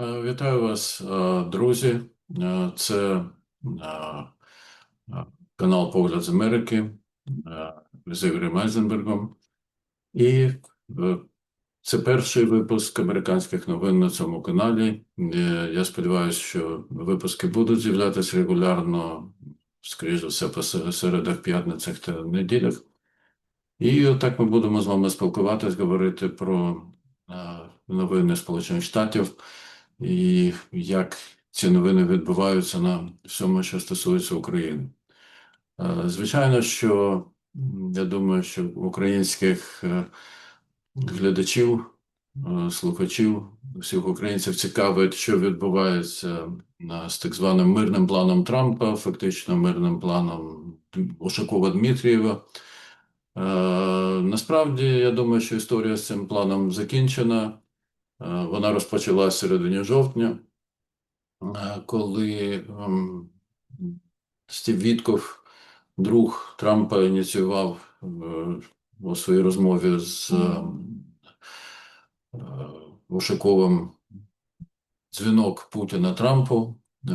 Е, Вітаю вас, е, друзі. Е, Це канал Погляд з Америки з Ігорем Айзенбергом. І це перший випуск американських новин на цьому каналі. Я сподіваюся, що випуски будуть з'являтися регулярно, скоріш за все, по середах, п'ятницях та неділях. І отак ми будемо з вами спілкуватись, говорити про новини Сполучених Штатів і як ці новини відбуваються на всьому, що стосується України. Е, Звичайно, що я думаю, що українських е, глядачів, е, слухачів, всіх українців цікавить, що відбувається з так званим мирним планом Трампа, фактично мирним планом Ушакова Дмитрієва. Насправді, я думаю, що історія з цим планом закінчена. Е, Вона розпочалась в середині жовтня, е, коли ем, Стів Вітков, друг Трампа, ініціював е, у своїй розмові з ем, Ушаковим дзвінок Путіна Трампу.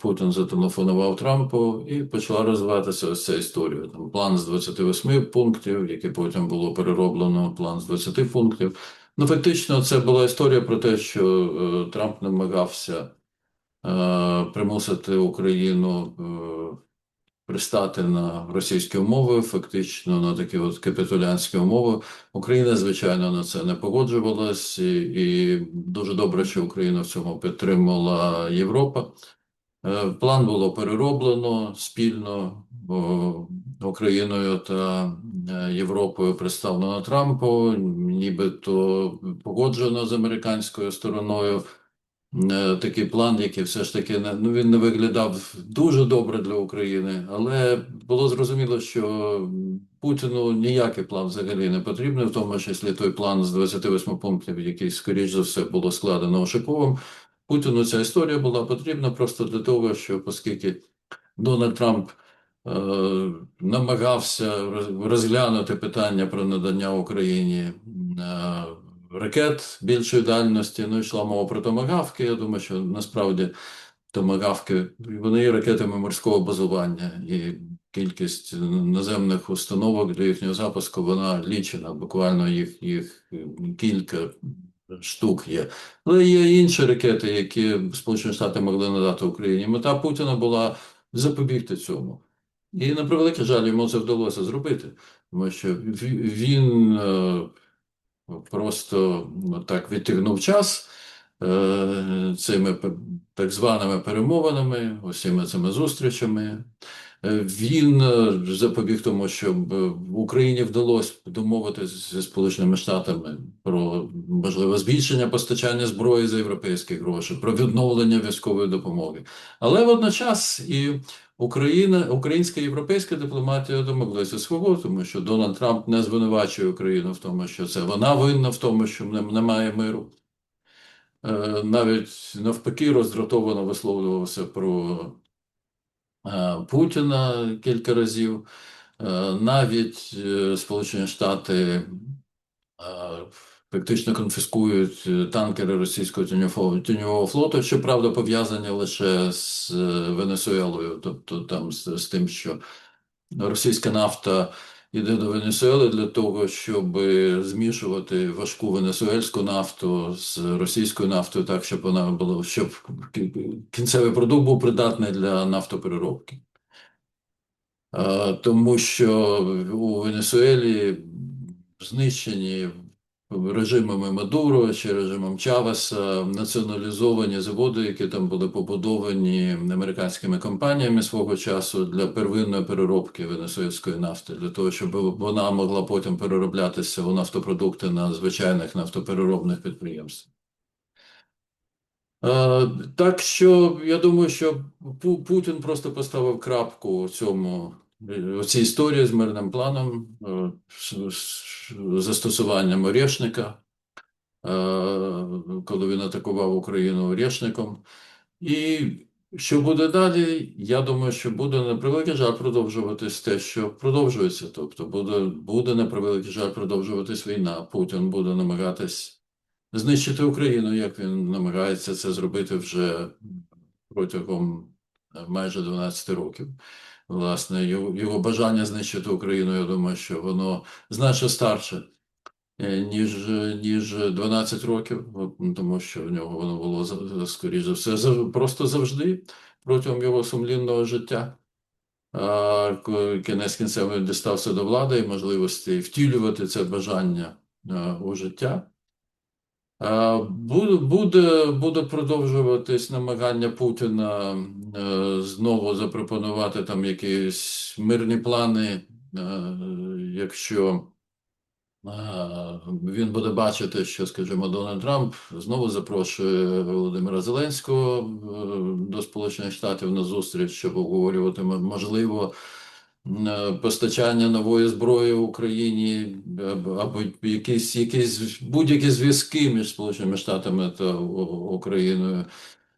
Путін зателефонував Трампу і почала розвиватися ось ця історія. Там план з 28 пунктів, який потім було перероблено, план з 20 пунктів. Ну, фактично, це була історія про те, що е, Трамп намагався е, примусити Україну е, пристати на російські умови, фактично на такі от капітулянські умови. Україна, звичайно, на це не погоджувалась, і, і дуже добре, що Україна в цьому підтримала Європа. План було перероблено спільно Україною та Європою представлено Трампу, нібито погоджено з американською стороною. Е, Такий план, який все ж таки ну він не виглядав дуже добре для України, але було зрозуміло, що Путіну ніякий план взагалі не потрібний, в тому числі той план з 28 пунктів, який, скоріш за все, було складено Ошиповим. Путіну ця історія була потрібна просто для того, що оскільки Дональд Трамп намагався розглянути питання про надання Україні е, ракет більшої дальності, ну йшла мова про томагавки. Я думаю, що насправді томагавки вони є ракетами морського базування, і кількість наземних установок для їхнього запуску вона лічена. Буквально їх, їх кілька штук є. Але є інші ракети, які Сполучені Штати могли надати Україні. Мета Путіна була запобігти цьому. І на превеликий жаль, йому це вдалося зробити, тому що ві- він е, просто ну, так відтягнув час е, цими так званими перемовинами, усіма цими зустрічами. Е, Він е, запобіг тому, щоб е, Україні вдалося домовитися зі Сполученими Штатами про можливе збільшення постачання зброї за європейські гроші, про відновлення військової допомоги. Але водночас і Україна, українська і європейська дипломатія домоглися свого, тому що Дональд Трамп не звинувачує Україну в тому, що це вона винна в тому, що немає миру. Навіть навпаки роздратовано висловлювався про Путіна кілька разів. Е, Навіть е, Сполучені Штати е, фактично конфіскують е, танкери російського тіньового, флоту, щоправда, пов'язані лише з е, Венесуелою, тобто там з, з тим, що російська нафта йде до Венесуели для того, щоб змішувати важку венесуельську нафту з російською нафтою, так щоб вона була, щоб кінцевий продукт був придатний для нафтопереробки. Е, Тому що у Венесуелі знищені режимами Мадуро чи режимом Чавеса націоналізовані заводи, які там були побудовані американськими компаніями свого часу для первинної переробки венесуельської нафти, для того, щоб вона могла потім перероблятися у нафтопродукти на звичайних нафтопереробних підприємствах. Е, Так що я думаю, що Путін просто поставив крапку цьому е, у цій історії з мирним планом, е, з- застосуванням Орешника, е, коли він атакував Україну Орешником. І що буде далі? Я думаю, що буде на превеликий жаль продовжуватись те, що продовжується. Тобто буде, буде на превеликий жаль продовжуватись війна. Путін буде намагатись знищити Україну, як він намагається це зробити вже протягом майже 12 років. Власне, його, бажання знищити Україну, я думаю, що воно значно старше, е, ніж, ніж 12 років, тому що в нього воно було за- скоріш за все, просто завжди протягом його сумлінного життя. Кінець кінцем дістався до влади і можливості втілювати це бажання е, у життя. А, Буде, буде, продовжуватись намагання Путіна е, знову запропонувати там якісь мирні плани, е, якщо е, він буде бачити, що, скажімо, Дональд Трамп знову запрошує Володимира Зеленського е, до Сполучених Штатів на зустріч, щоб обговорювати можливо е, постачання нової зброї Україні або, або якісь, якісь будь-які зв'язки між Сполученими Штатами та Україною.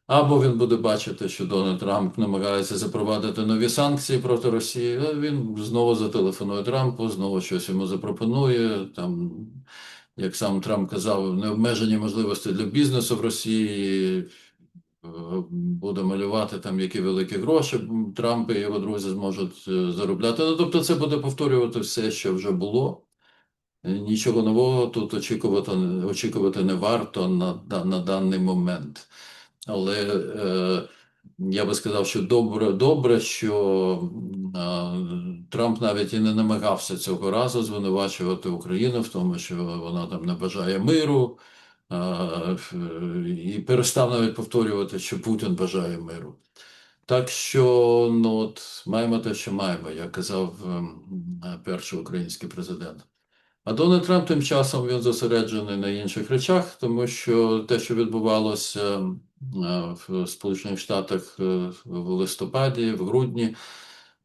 Або він буде бачити, що Дональд Трамп намагається запровадити нові санкції проти Росії. Він знову зателефонує Трампу, знову щось йому запропонує. Там, як сам Трамп казав, необмежені можливості для бізнесу в Росії. Е, Буде малювати там які великі гроші Трамп і його друзі зможуть е, заробляти. Ну, тобто, це буде повторювати все, що вже було. Е, Нічого нового тут очікувати, очікувати не варто на, на даний момент. Але е, я би сказав, що добре, добре, що е, Трамп навіть і не намагався цього разу звинувачувати Україну в тому, що вона там не бажає миру, і перестав навіть повторювати, що Путін бажає миру. Так що ну, от, маємо те, що маємо, як казав ем, е, перший український президент. А Дональд Трамп тим часом він зосереджений на інших речах, тому що те, що відбувалося е, в Сполучених Штатах е, в листопаді, в грудні,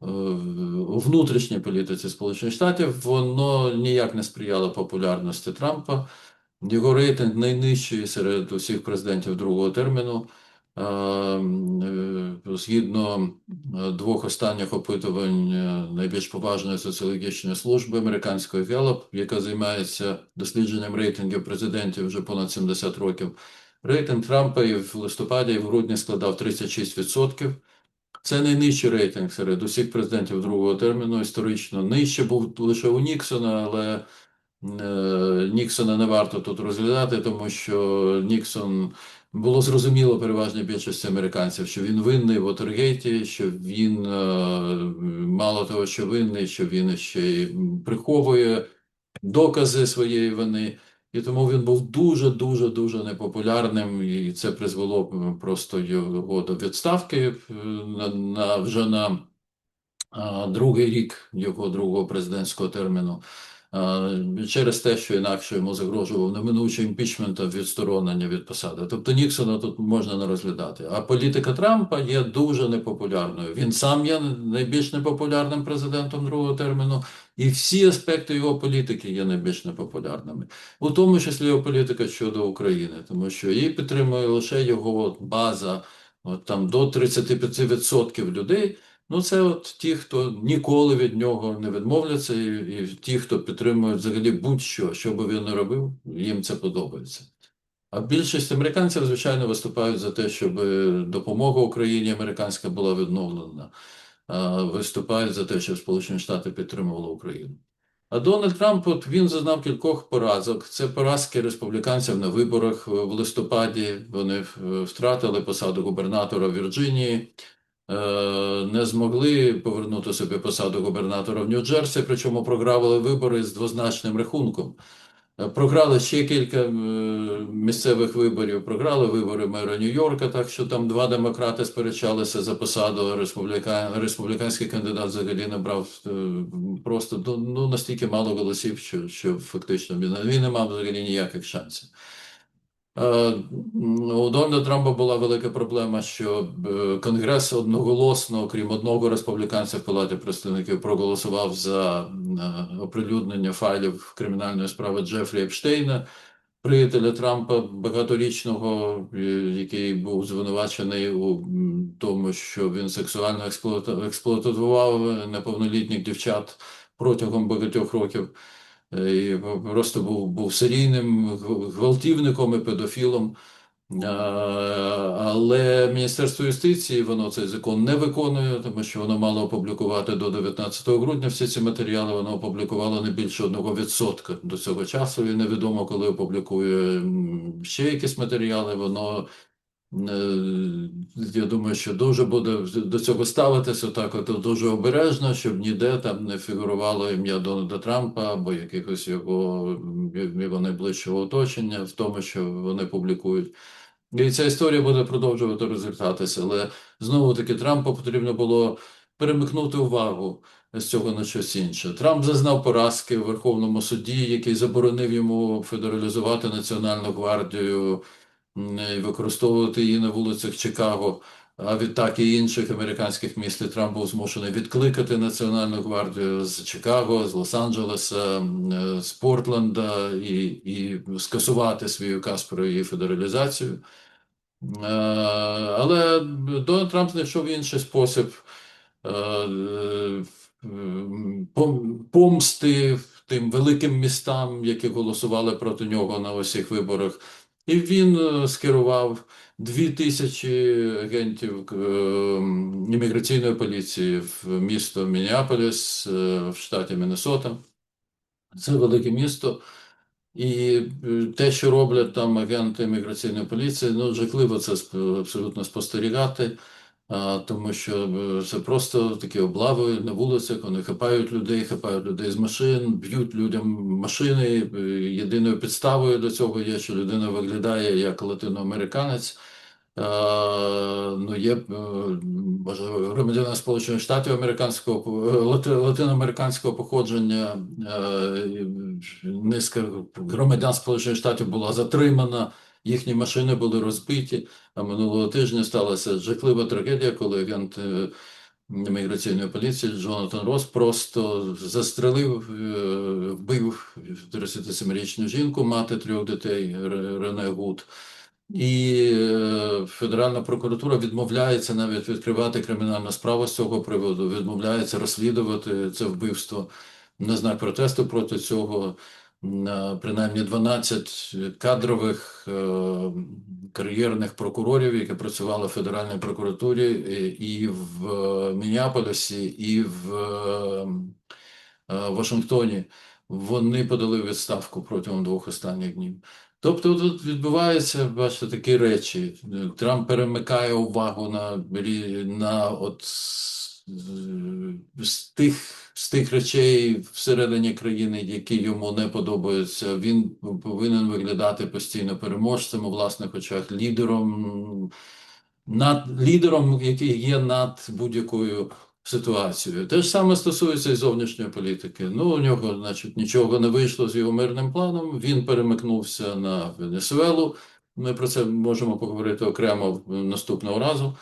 у внутрішній політиці Сполучених Штатів, воно ніяк не сприяло популярності Трампа. Його рейтинг найнижчий серед усіх президентів другого терміну. Е, е, Згідно е, двох останніх опитувань найбільш поважної соціологічної служби американської Gallup, яка займається дослідженням рейтингів президентів вже понад 70 років, рейтинг Трампа і в листопаді і в грудні складав 36%. Це найнижчий рейтинг серед усіх президентів другого терміну історично. Нижче був лише у Ніксона, але Ніксона не варто тут розглядати, тому що Ніксон було зрозуміло переважній більшості американців, що він винний в Отергейті, що він е, мало того, що винний, що він ще й приховує докази своєї вини. І тому він був дуже дуже дуже непопулярним, і це призвело просто його до відставки е, на, на вже на а, другий рік його другого президентського терміну. Через те, що інакше йому загрожував неминучий імпічмент та відсторонення від посади. Тобто Ніксона тут можна не розглядати. А політика Трампа є дуже непопулярною. Він сам є найбільш непопулярним президентом другого терміну, і всі аспекти його політики є найбільш непопулярними, у тому числі його політика щодо України, тому що її підтримує лише його база, от там до 35% людей. Ну, це от ті, хто ніколи від нього не відмовляться, і, і ті, хто підтримує взагалі будь-що, що би він не робив, їм це подобається. А більшість американців, звичайно, виступають за те, щоб допомога Україні американська була відновлена, виступають за те, щоб Сполучені Штати підтримували Україну. А Дональд Трамп, от він зазнав кількох поразок. Це поразки республіканців на виборах в листопаді. Вони втратили посаду губернатора Вірджинії. Е, не змогли повернути собі посаду губернатора в Нью-Джерсі, причому програли вибори з двозначним рахунком. Е, Програли ще кілька е, місцевих виборів, програли вибори мера Нью-Йорка, так що там два демократи сперечалися за посаду. Республіка... Республіканський кандидат взагалі набрав просто ну, ну, настільки мало голосів, що, що фактично він не мав взагалі ніяких шансів. Е, У Дональда Трампа була велика проблема, що е, Конгрес одноголосно, окрім одного республіканця в Палаті представників, проголосував за е, оприлюднення файлів кримінальної справи Джефрі Епштейна, приятеля Трампа багаторічного, який був звинувачений у тому, що він сексуально експлуатував неповнолітніх дівчат протягом багатьох років. Е, просто був, був серійним гв- гвалтівником і педофілом. Е, Але Міністерство юстиції воно цей закон не виконує, тому що воно мало опублікувати до 19 грудня всі ці матеріали. Воно опублікувало не більше одного відсотка до цього часу. І невідомо, коли опублікує ще якісь матеріали. Воно я думаю, що дуже буде до цього ставитися так, от дуже обережно, щоб ніде там не фігурувало ім'я Дональда Трампа або якихось його, його найближчого оточення в тому, що вони публікують. І ця історія буде продовжувати розвертатися, але знову таки Трампу потрібно було перемикнути увагу з цього на щось інше. Трамп зазнав поразки у Верховному суді, який заборонив йому федералізувати Національну гвардію використовувати її на вулицях Чикаго. А відтак і інших американських міст і Трамп був змушений відкликати Національну гвардію з Чикаго, з Лос-Анджелеса, е, з Портленда і, і скасувати свій указ про її федералізацію. Е, Але Дональд Трамп знайшов інший спосіб е, е, пом- помсти тим великим містам, які голосували проти нього на усіх виборах. І він е, скерував дві тисячі агентів е, імміграційної поліції в місто Мінneаполіс е, в штаті Міннесота. Це велике місто. І те, що роблять там агенти імміграційної поліції, ну жахливо це абсолютно спостерігати, тому що е, це просто такі облави на вулицях, вони хапають людей, хапають людей з машин, б'ють людям машини. Е, Єдиною підставою до цього є, що людина виглядає як латиноамериканець. Ну, є е, громадянин Сполучених Штатів американського латиноамериканського походження. Низка громадян Сполучених Штатів була затримана, їхні машини були розбиті. А минулого тижня сталася жахлива трагедія, коли агент е, міграційної поліції Джонатан Рос просто застрелив, е, вбив 37-річну жінку, мати трьох дітей Рене Гуд. І е, Федеральна прокуратура відмовляється навіть відкривати кримінальну справу з цього приводу, відмовляється розслідувати це вбивство на знак протесту проти цього. Е, Принаймні 12 кадрових е, кар'єрних прокурорів, які працювали в Федеральній прокуратурі і, в е, і в е, е, Вашингтоні, вони подали відставку протягом двох останніх днів. Тобто тут відбуваються, бачите, такі речі. Трамп перемикає увагу на, на от з- з тих, з тих речей всередині країни, які йому не подобаються. Він повинен виглядати постійно переможцем у власних очах, лідером, над лідером, який є над будь-якою ситуацією. Те ж саме стосується і зовнішньої політики. Ну, у нього, значить, нічого не вийшло з його мирним планом. Він перемикнувся на Венесуелу. Ми про це можемо поговорити окремо наступного разу.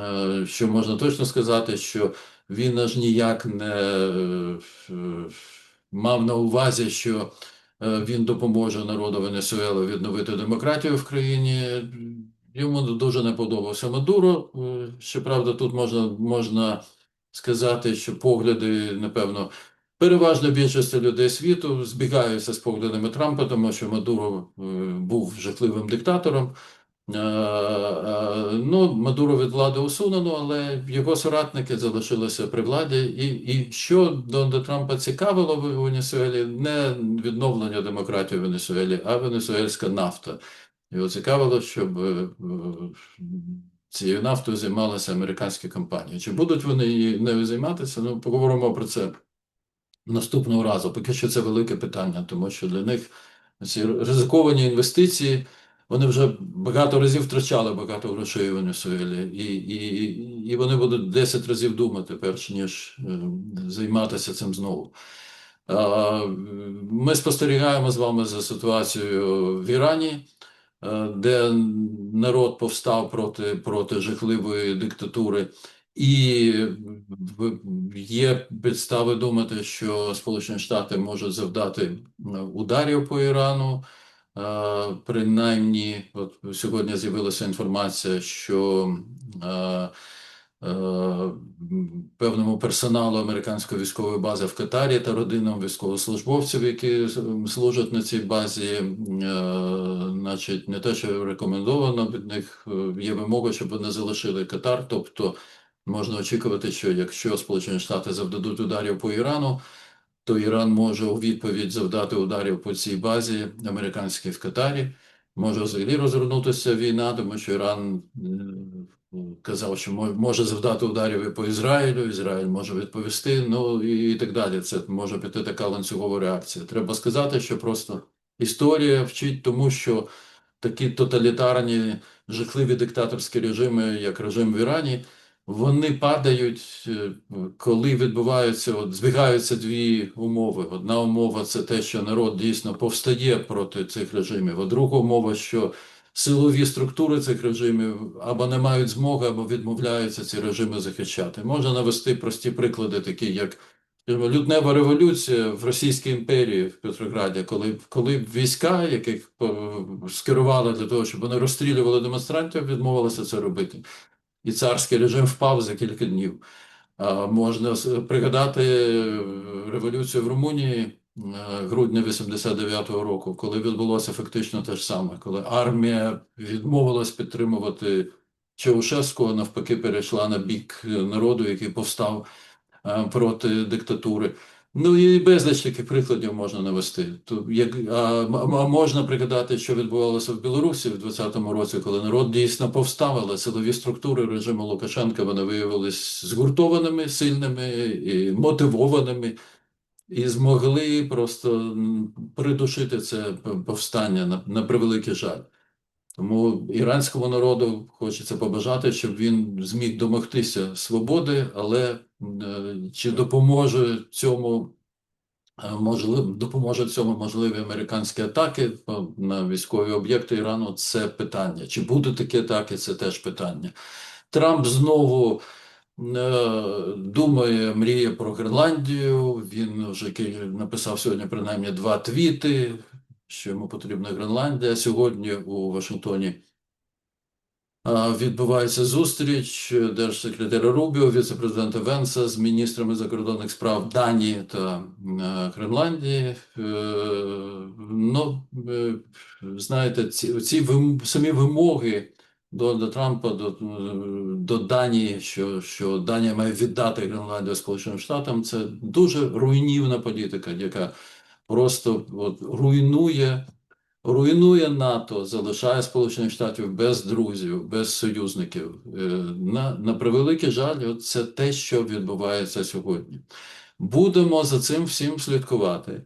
Е, Що можна точно сказати, що він аж ніяк не е, мав на увазі, що е, він допоможе народу Венесуели відновити демократію в країні. Йому дуже не подобався Мадуро. Е, Щоправда, тут можна, можна сказати, що погляди, напевно, переважно більшості людей світу збігаються з поглядами Трампа, тому що Мадуро був жахливим диктатором. Е, е, Ну, Мадуро від влади усунено, але його соратники залишилися при владі. І, і що Дональда Трампа цікавило в Венесуелі, не відновлення демократії в Венесуелі, а венесуельська нафта. Його цікавило, щоб е, цією нафтою займалися американські компанії. Чи будуть вони її нею займатися? Ну, поговоримо про це наступного разу. Поки що це велике питання, тому що для них ці ризиковані інвестиції. Вони вже багато разів втрачали багато грошей у Венесуелі, і, і, і вони будуть 10 разів думати, перш ніж е, займатися цим знову. Ми спостерігаємо з вами за ситуацією в Ірані, е, де народ повстав проти, проти жахливої диктатури, і в- є підстави думати, що Сполучені Штати можуть завдати е, ударів по Ірану. Принаймні, от сьогодні з'явилася інформація, що певному персоналу американської військової бази в Катарі та родинам військовослужбовців, які служать на цій базі. Значить, не те, що рекомендовано від них е, є вимога, щоб вони залишили Катар. Тобто можна очікувати, що якщо Сполучені Штати завдадуть ударів по Ірану, то Іран може у відповідь завдати ударів по цій базі американській в Катарі. Може взагалі розгорнутися війна, тому що Іран е, казав, що може завдати ударів і по Ізраїлю, Ізраїль може відповісти, ну і, і так далі. Це може піти така ланцюгова реакція. Треба сказати, що просто історія вчить тому, що такі тоталітарні, жахливі диктаторські режими, як режим в Ірані, вони падають, е, коли відбуваються, от збігаються дві умови. Одна умова це те, що народ дійсно повстає проти цих режимів, а друга умова, що силові структури цих режимів або не мають змоги, або відмовляються ці режими захищати. Можна навести прості приклади, такі як лютнева революція в Російській імперії в Петрограді, коли, коли війська, яких е, скерували для того, щоб вони розстрілювали демонстрантів, відмовилися це робити. І царський режим впав за кілька днів. Можна пригадати е, революцію в Румунії е, грудня 89-го року, коли відбулося фактично те ж саме, коли армія відмовилась підтримувати Чаушеску, а навпаки перейшла на бік народу, який повстав е, проти диктатури. Ну і безліч таких прикладів можна навести. То як а, а можна пригадати, що відбувалося в Білорусі в 20-му році, коли народ дійсно повстав, але силові структури режиму Лукашенка вони виявились згуртованими, сильними і мотивованими, і змогли просто придушити це повстання на, на превеликий жаль. Тому іранському народу хочеться побажати, щоб він зміг домогтися свободи, але е, чи допоможе цьому е, можливо, допоможе цьому можливі американські атаки на військові об'єкти Ірану? Це питання. Чи будуть такі атаки? Це теж питання. Трамп знову е, думає, мріє про Гренландію. Він вже написав сьогодні принаймні два твіти, що йому потрібна Гренландія. Сьогодні у Вашингтоні відбувається зустріч держсекретаря Рубіо, віце-президента Венса з міністрами закордонних справ Данії та е, Гренландії. Е, Ну, е, знаєте, ці, ці самі вимоги Дональда Трампа до, до Данії, що, що Данія має віддати Гренландію Сполученим Штатам, це дуже руйнівна політика, яка просто от, руйнує руйнує НАТО, залишає Сполучених Штатів без друзів, без союзників. Е, На, на превеликий жаль, от це те, що відбувається сьогодні. Будемо за цим всім слідкувати.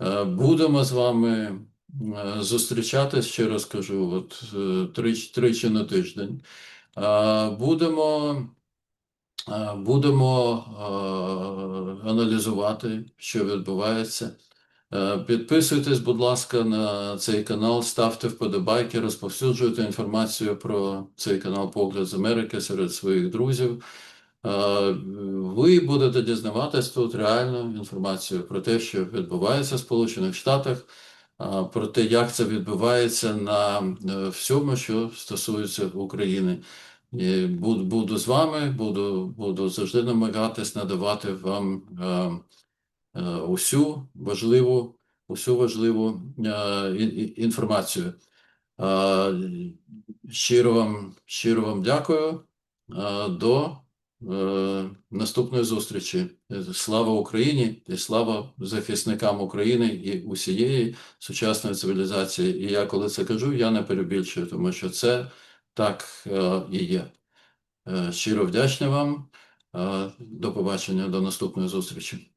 Е, Будемо з вами е, зустрічатись, ще раз кажу, от е, трич, тричі на тиждень. Будемо. Будемо аналізувати, що відбувається. Е, Підписуйтесь, будь ласка, на цей канал, ставте вподобайки, розповсюджуйте інформацію про цей канал Погляд з Америки серед своїх друзів. Е, Ви будете дізнаватись тут реальну інформацію про те, що відбувається в Сполучених Штатах, про те, як це відбувається на е, всьому, що стосується України. І буду, з вами, буду, буду завжди намагатись надавати вам е, е, усю важливу, усю важливу е, інформацію. Е, Щиро вам, щиро вам дякую. Е, До е, наступної зустрічі. Е, Слава Україні і слава захисникам України і усієї сучасної цивілізації. І я коли це кажу, я не перебільшую, тому що це так е, і є. Е, Щиро вдячний вам. Е, До побачення, до наступної зустрічі.